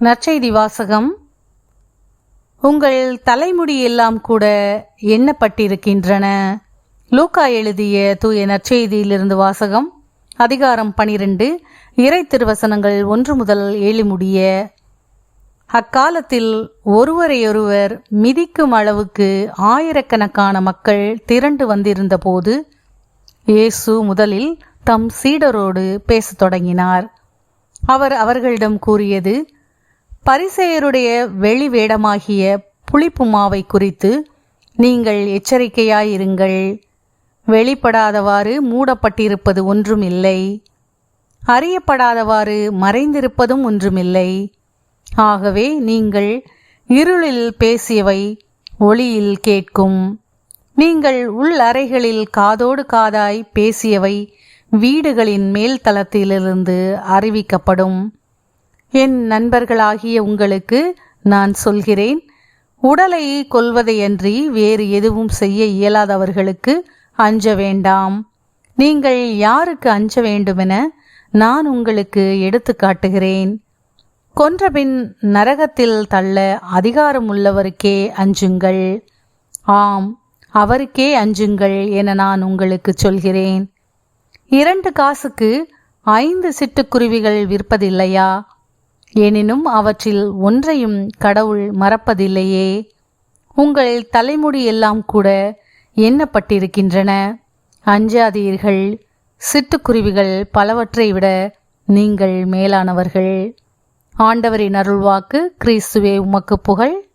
நற்செய்தி வாசகம் உங்கள் தலைமுடி எல்லாம் கூட எண்ணப்பட்டிருக்கின்றன. லூக்கா எழுதிய தூய நற்செய்தியிலிருந்து வாசகம் அதிகாரம் பனிரெண்டு இறை திருவசனங்கள் ஒன்று முதல் ஏழு முடிய. அக்காலத்தில் ஒருவரையொருவர் மிதிக்கும் அளவுக்கு ஆயிரக்கணக்கான மக்கள் திரண்டு வந்திருந்த போது இயேசு முதலில் தம் சீடரோடு பேசத் தொடங்கினார். அவர் அவர்களிடம் கூறியது பரிசெயருடைய வெளி வேடமாகிய புளிப்பு மாவை குறித்து நீங்கள் எச்சரிக்கையாயிருங்கள். வெளிப்படாதவாறு மூடப்பட்டிருப்பது ஒன்றுமில்லை. அறியப்படாதவாறு மறைந்திருப்பதும் ஒன்றுமில்லை. ஆகவே நீங்கள் இருளில் பேசியவை ஒளியில் கேட்கும். நீங்கள் உள் அறைகளில் காதோடு காதாய் பேசியவை வீடுகளின் மேல் தளத்திலிருந்து அறிவிக்கப்படும். என் நண்பர்களாகிய உங்களுக்கு நான் சொல்கிறேன். உடலை கொல்வதையன்றி வேறு எதுவும் செய்ய இயலாதவர்களுக்கு அஞ்ச வேண்டாம். நீங்கள் யாருக்கு அஞ்ச வேண்டுமென நான் உங்களுக்கு எடுத்து காட்டுகிறேன். கொன்றபின் நரகத்தில் தள்ள அதிகாரம் உள்ளவருக்கே அஞ்சுங்கள். ஆம் அவருக்கே அஞ்சுங்கள் என நான் உங்களுக்கு சொல்கிறேன். இரண்டு காசுக்கு ஐந்து சிட்டுக்குருவிகள் விற்பதில்லையா? எனினும் அவற்றில் ஒன்றையும் கடவுள் மறப்பதில்லையே. உங்கள் தலைமுடி எல்லாம் கூட எண்ணப்பட்டிருக்கின்றன. அஞ்சாதீர்கள். சிட்டுக்குருவிகள் பலவற்றை விட நீங்கள் மேலானவர்கள். ஆண்டவரின் அருள்வாக்கு கிறிஸ்துவே உமக்கு புகழ்.